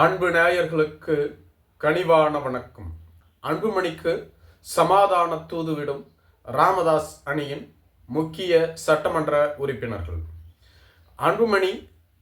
அன்பு நேயர்களுக்கு கனிவான வணக்கம். அன்புமணிக்கு சமாதான தூதுவிடும் ராமதாஸ் அணியின் முக்கிய சட்டமன்ற உறுப்பினர்கள். அன்புமணி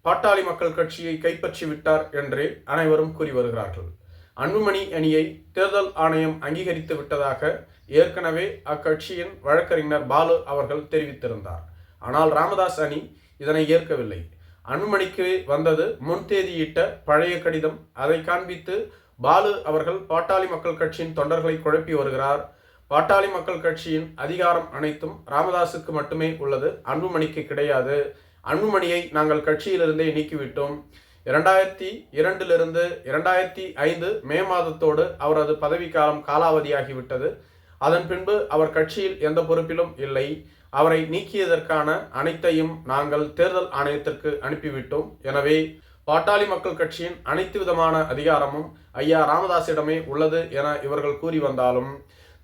பாட்டாளி மக்கள் கட்சியை கைப்பற்றி விட்டார் என்று அனைவரும் கூறி வருகிறார்கள். அன்புமணி அணியை தேர்தல் ஆணையம் அங்கீகரித்து விட்டதாக ஏற்கனவே அக்கட்சியின் வழக்கறிஞர் பாலு அவர்கள் தெரிவித்திருந்தார். ஆனால் ராமதாஸ் அணி இதனை ஏற்கவில்லை. அன்புமணிக்கு வந்தது முன் தேதியிட்ட பழைய கடிதம். அதை காண்பித்து பாலு அவர்கள் பாட்டாளி மக்கள் கட்சியின் தொண்டர்களை குழப்பி வருகிறார். பாட்டாளி மக்கள் கட்சியின் அதிகாரம் அனைத்தும் ராமதாஸுக்கு மட்டுமே உள்ளது. அன்புமணிக்கு கிடையாது. அன்புமணியை நாங்கள் கட்சியிலிருந்தே நீக்கிவிட்டோம். இரண்டாயிரத்தி இரண்டிலிருந்து இரண்டாயிரத்தி ஐந்து மே மாதத்தோடு அவரது பதவிக்காலம் காலாவதியாகிவிட்டது. அதன் பின்பு அவர் கட்சியில் எந்த பொறுப்பிலும் இல்லை. அவரை நீக்கியதற்கான அனைத்தையும் நாங்கள் தேர்தல் ஆணையத்திற்கு அனுப்பிவிட்டோம். எனவே பாட்டாளி மக்கள் கட்சியின் அனைத்து விதமான அதிகாரமும் ஐயா ராமதாஸிடமே உள்ளது என இவர்கள் கூறி வந்தாலும்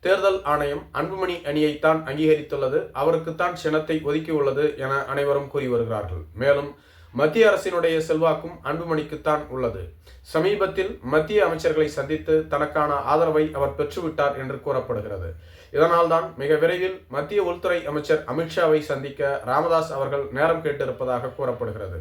தேர்தல் ஆணையம் அன்புமணி அணியைத்தான் அங்கீகரித்துள்ளது. அவருக்குத்தான் சினத்தை ஒதுக்கியுள்ளது என அனைவரும் கூறி வருகிறார்கள். மேலும் மத்திய அரசினுடைய செல்வாக்கும் அன்புமணிக்குத்தான் உள்ளது. சமீபத்தில் மத்திய அமைச்சர்களை சந்தித்து தனக்கான ஆதரவை அவர் பெற்றுவிட்டார் என்று கூறப்படுகிறது. இதனால்தான் மிக விரைவில் மத்திய உள்துறை அமைச்சர் அமித்ஷாவை சந்திக்க ராமதாஸ் அவர்கள் நேரம் கேட்டிருப்பதாக கூறப்படுகிறது.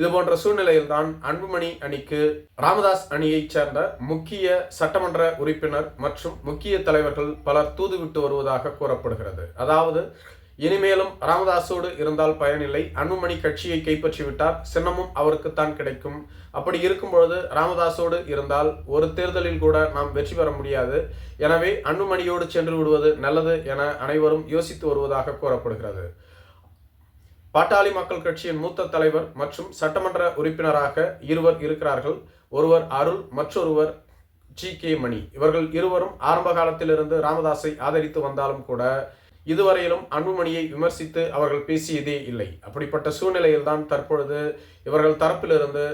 இதுபோன்ற சூழ்நிலையில்தான் அன்புமணி அணிக்கு ராமதாஸ் அணியைச் சேர்ந்த முக்கிய சட்டமன்ற உறுப்பினர் மற்றும் முக்கிய தலைவர்கள் பலர் தூதுவிட்டு வருவதாக கூறப்படுகிறது. அதாவது இனிமேலும் ராமதாஸோடு இருந்தால் பயனில்லை. அன்புமணி கட்சியை கைப்பற்றிவிட்டார். சின்னமும் அவருக்குத்தான் கிடைக்கும். அப்படி இருக்கும்பொழுது ராமதாஸோடு இருந்தால் ஒரு தேர்தலில் கூட நாம் வெற்றி பெற முடியாது. எனவே அன்புமணியோடு சென்று விடுவது நல்லது என அனைவரும் யோசித்து வருவதாக கூறப்படுகிறது. பாட்டாளி மக்கள் கட்சியின் மூத்த தலைவர் மற்றும் சட்டமன்ற உறுப்பினராக இருவர் இருக்கிறார்கள். ஒருவர் அருள் மற்றொருவர் ஜி கே மணி. இவர்கள் இருவரும் ஆரம்ப காலத்திலிருந்து ராமதாஸை ஆதரித்து வந்தாலும் கூட இதுவரையிலும் அன்புமணியை விமர்சித்து அவர்கள் பேசியதே இல்லை. அப்படிப்பட்ட சூழ்நிலையில்தான் தற்பொழுது இவர்கள் தரப்பிலிருந்து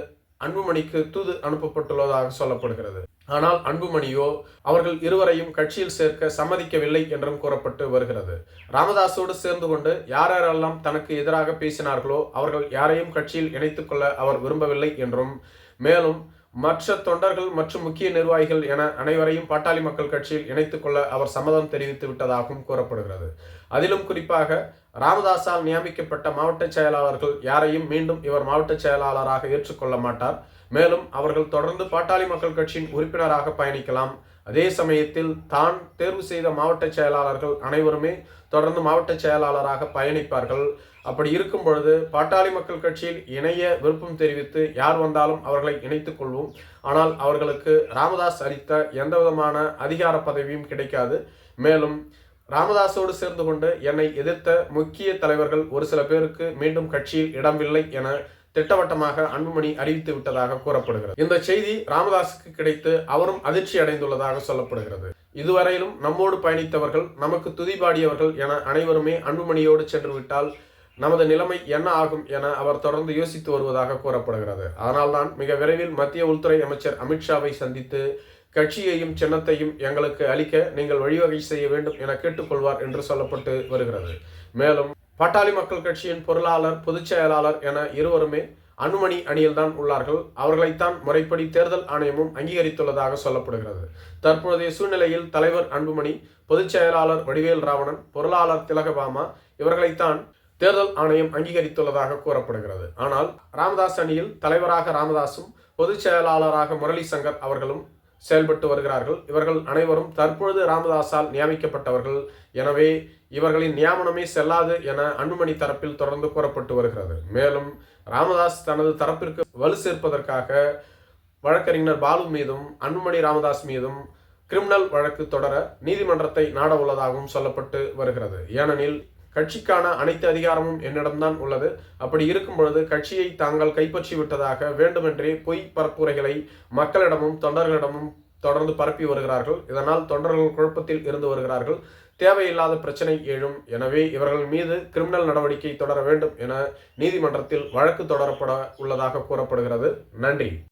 அன்புமணிக்கு தூது அனுப்பப்பட்டுள்ளதாக சொல்லப்படுகிறது. ஆனால் அன்புமணியோ அவர்கள் இருவரையும் கட்சியில் சேர்க்க சம்மதிக்கவில்லை என்றும் கூறப்பட்டு வருகிறது. ராமதாஸோடு சேர்ந்து கொண்டு யார் யாரெல்லாம் தனக்கு எதிராக பேசினார்களோ அவர்கள் யாரையும் கட்சியில் இணைத்துக்கொள்ள அவர் விரும்பவில்லை என்றும் மேலும் மற்ற தொண்டர்கள் மற்றும் முக்கிய நிர்வாகிகள் என அனைவரையும் பாட்டாளி மக்கள் கட்சியில் இணைத்துக் கொள்ள அவர் சம்மதம் தெரிவித்து விட்டதாகவும் கூறப்படுகிறது. அதிலும் குறிப்பாக ராமதாஸால் நியமிக்கப்பட்ட மாவட்ட செயலாளர்கள் யாரையும் மீண்டும் இவர் மாவட்ட செயலாளராக ஏற்றுக்கொள்ள மாட்டார். மேலும் அவர்கள் தொடர்ந்து பாட்டாளி மக்கள் கட்சியின் உறுப்பினராக பயணிக்கலாம். அதே சமயத்தில் தான் தேர்வு செய்த மாவட்ட செயலாளர்கள் அனைவருமே தொடர்ந்து மாவட்ட செயலாளராக பயணிப்பார்கள். அப்படி இருக்கும் பொழுது பாட்டாளி மக்கள் கட்சியில் இணைய விருப்பம் தெரிவித்து யார் வந்தாலும் அவர்களை இணைத்துக் கொள்வோம். ஆனால் அவர்களுக்கு ராமதாஸ் அளித்த எந்த விதமான அதிகார பதவியும் கிடைக்காது. மேலும் ராமதாஸோடு சேர்ந்து கொண்டு என்னை எதிர்த்த முக்கிய தலைவர்கள் ஒரு சில பேருக்கு மீண்டும் கட்சியில் இடமில்லை என திட்டவட்டமாக அன்புமணி அறிவித்து விட்டதாக கூறப்படுகிறது. இந்த செய்தி ராமதாஸுக்கு கிடைத்து அவரும் அதிர்ச்சி அடைந்துள்ளதாக சொல்லப்படுகிறது. இதுவரையிலும் நம்மோடு பயணித்தவர்கள் நமக்கு துதிபாடியவர்கள் என அனைவருமே அன்புமணியோடு சென்று விட்டால் நமது நிலைமை என்ன ஆகும் என அவர் தொடர்ந்து யோசித்து வருவதாக கூறப்படுகிறது. அதனால்தான் மிக விரைவில் மத்திய உள்துறை அமைச்சர் அமித்ஷாவை சந்தித்து கட்சியையும் சின்னத்தையும் எங்களுக்கு அளிக்க நீங்கள் வழிவகை செய்ய வேண்டும் என கேட்டுக்கொள்வார் என்று சொல்லப்பட்டு வருகிறது. மேலும் பாட்டாளி மக்கள் கட்சியின் பொருளாளர் பொதுச் செயலாளர் என இருவருமே அனுமணி அணியில்தான் உள்ளார்கள். அவர்களைத்தான் முறைப்படி தேர்தல் ஆணையமும் அங்கீகரித்துள்ளதாக சொல்லப்படுகிறது. தற்போதைய சூழ்நிலையில் தலைவர் அன்புமணி பொதுச் செயலாளர் வடிவேல் ராவணன் பொருளாளர் திலகபாமா இவர்களைத்தான் தேர்தல் ஆணையம் அங்கீகரித்துள்ளதாக கூறப்படுகிறது. ஆனால் ராமதாஸ் அணியில் தலைவராக ராமதாசும் பொதுச் செயலாளராக முரளி சங்கர் அவர்களும் செயல்பட்டு வருகிறார்கள். இவர்கள் அனைவரும் தற்பொழுது ராமதாஸால் நியமிக்கப்பட்டவர்கள். எனவே இவர்களின் நியமனமே செல்லாது என அன்புமணி தரப்பில் தொடர்ந்து கூறப்பட்டு வருகிறது. மேலும் ராமதாஸ் தனது தரப்பிற்கு வலு சேர்ப்பதற்காக வழக்கறிஞர் பாலு மீதும் அன்புமணி ராமதாஸ் மீதும் கிரிமினல் வழக்கு தொடர நீதிமன்றத்தை நாட உள்ளதாகவும் சொல்லப்பட்டு வருகிறது. ஏனெனில் கட்சிக்கான அனைத்து அதிகாரமும் என்னிடம்தான் உள்ளது. அப்படி இருக்கும் பொழுது கட்சியை தாங்கள் கைப்பற்றி விட்டதாக வேண்டுமென்றே பொய் பரப்புரைகளை மக்களிடமும் தொண்டர்களிடமும் தொடர்ந்து பரப்பி வருகிறார்கள். இதனால் தொண்டர்கள் குழப்பத்தில் இருந்து வருகிறார்கள். தேவையில்லாத பிரச்சனை எழும். எனவே இவர்கள் மீது கிரிமினல் நடவடிக்கை தொடர வேண்டும் என நீதிமன்றத்தில் வழக்கு தொடரப்பட உள்ளதாக கூறப்படுகிறது. நன்றி.